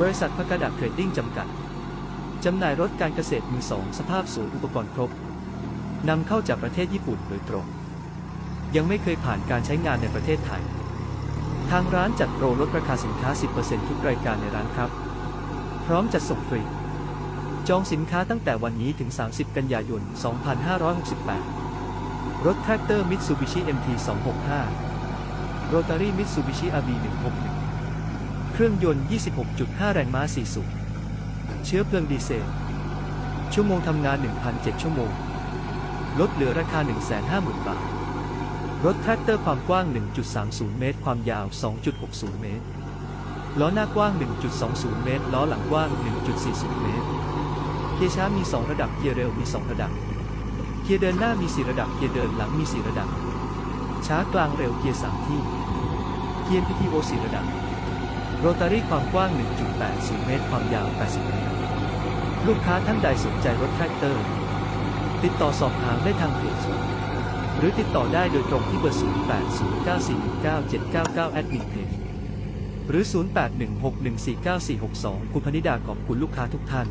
บริษัทพกระดาเทรดดิ้งจำกัด จำหน่ายรถการเกษตรมือสองสภาพสวยอุปกรณ์ครบ นำเข้าจากประเทศญี่ปุ่นโดยตรง ยังไม่เคยผ่านการใช้งานในประเทศไทย ทางร้านจัดโปรลดราคาสินค้า 10%ทุกรายการในร้านครับ พร้อมจัดส่งฟรี จองสินค้าตั้งแต่วันนี้ถึง 30 กันยายน 2568 รถแทรกเตอร์มิตซูบิชิ MT 265 โรตารี่มิตซูบิชิ RB 161 เครื่องยนต์ 26.5 แรงม้า 4 สูบ เชื้อเพลิงดีเซล ชั่วโมงทำงาน 1,007 ชั่วโมง ลดเหลือราคา 150,000 บาท รถแทรกเตอร์ความกว้าง 1.30 เมตร ความยาว 2.60 เมตร ล้อหน้ากว้าง 1.20 เมตร ล้อหลังกว้าง 1.40 เมตร เกียร์ช้ามี 2 ระดับ เกียร์เร็วมี 2 ระดับ เกียร์เดินหน้ามี 4 ระดับ เกียร์เดินหลังมี 4 ระดับ ช้ากลางเร็ว เกียร์ 3 ที่ เกียร์ PTO 4ระดับ โรตารี่ความกว้าง 1.80 เมตร ความยาว 80 เมตร ลูกค้าท่านใดสนใจรถแทรกเตอร์ ติดต่อสอบถามได้ทางเพจหรือติดต่อได้โดยตรงที่เบอร์ 0809419799 แอดมินเพจหรือ 0816149462 คุณพนิดาขอบคุณลูกค้าทุกท่าน